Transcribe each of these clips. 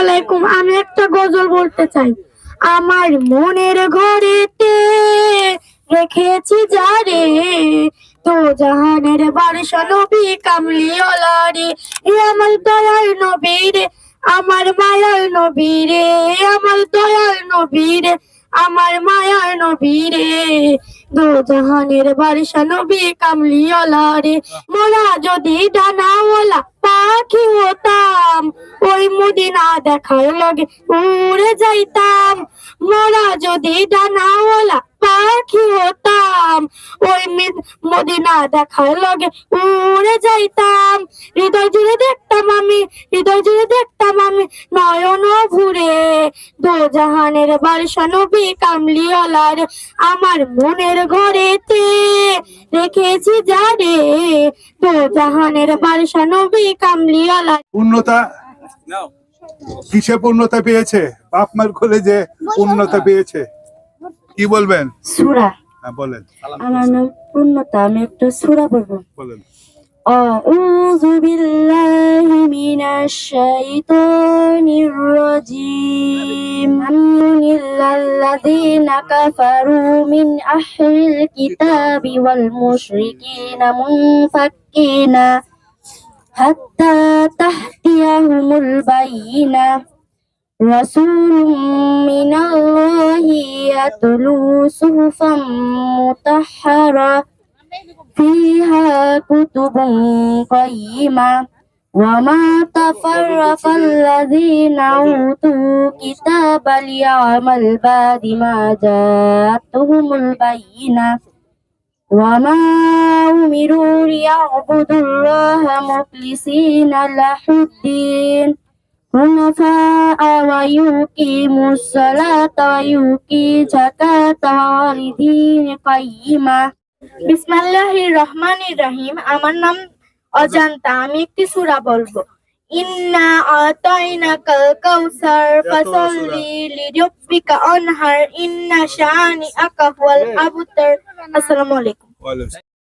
আলাইকুম, আমি একটা গজল বলতে চাই। আমার মনের ঘরেতে রেখেছি যারে তো জাহানের বারিশ নবী কামলিওয়ালা রে। আমার দয়াল নবী রে, আমার মায়ার নবী রে আমার দয়াল নবী রে, আমার মায়ার নবী রে। দো জাহানের বারিশ নবী কামলিওয়ালা রে, মোরা যদি ডানাওয়ালা পাখি হতাম ওই মদিনা দেখার লগে উড়ে যাইতাম। মোরা যদি ডানাওয়ালা পাখি হতাম, ওই মদিনা দেখার লগে উড়ে যাইতাম। হৃদয় জুড়ে দেখতাম আমি, হৃদয় জুড়ে দেখতাম আমি নয়ন ভুরে। দো জাহানের বারসা নবী কামলিওয়ালার আমার মনের ঘরেতে রেখেছি যারে। দো জাহানের বারসা নবী কামলিওয়ালার পূর্ণতা কিসে পূর্ণতা পেয়েছে বাপ মার কোলে যে পূর্ণতা পেয়েছে কি বলবেন সুরা হ্যাঁ বলেন আমার নাম পূর্ণতা আমি একটা সুরা বলবো বলেন أعوذ بالله من الشيطان الرجيم إلا الذين كفروا من أهل الكتاب والمشركين منفكين حتى تأتيهم البينة رسول من الله يتلو صحفا مطهرة فيها كتب قيمة وما تفرق الذين أوتوا كتاب ليعمل بعد ما جاءتهم البينة وما أمروا ليعبدوا الله مخلصين له الدين حنفاء ويقيموا الصلاة ويؤتوا الزكاة والدين قيمة বিসমিল্লাহির রহমানির রহিম আমার নাম অজান্তা আমি একটি সূরা বলবো ইন্না আতাইনা কাল কাউসার ফাসাল্লি লিরাব্বিকা আনহার ইন্না শানি আকা হুয়াল আবতার আসসালামু আলাইকুম বলেন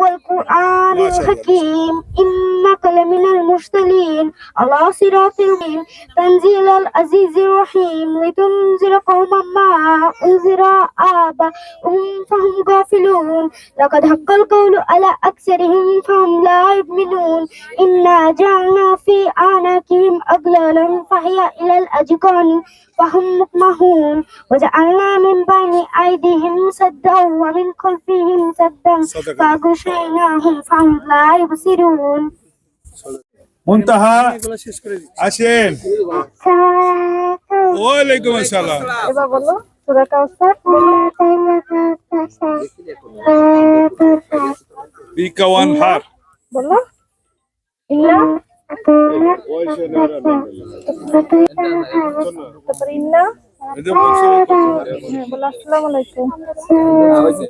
والقرآن. الحكيم. إنك لمن المرسلين. على صراط مستقيم تنزيل العزيز الرحيم. لتنذر قوما ما أنذر آباؤهم فهم غافلون. لقد حق القول على أكثرهم فهم لا يؤمنون. إنا جعلنا في أعناقهم أغلالا فهي إلى الأذقان فهم مقمحون وجعلنا من بين أيديهم سدا ومن خلفهم سدا صدق. فأغشيناهم فهم لا يبصرون মুনতাহা আসেন ওয়ালাইকুম আসসালাম এবার বলো সুরা কাউসার বিকা ওয়ান হার বলো ইন্না তারপরে ইন্না বলো আসসালামু আলাইকুম।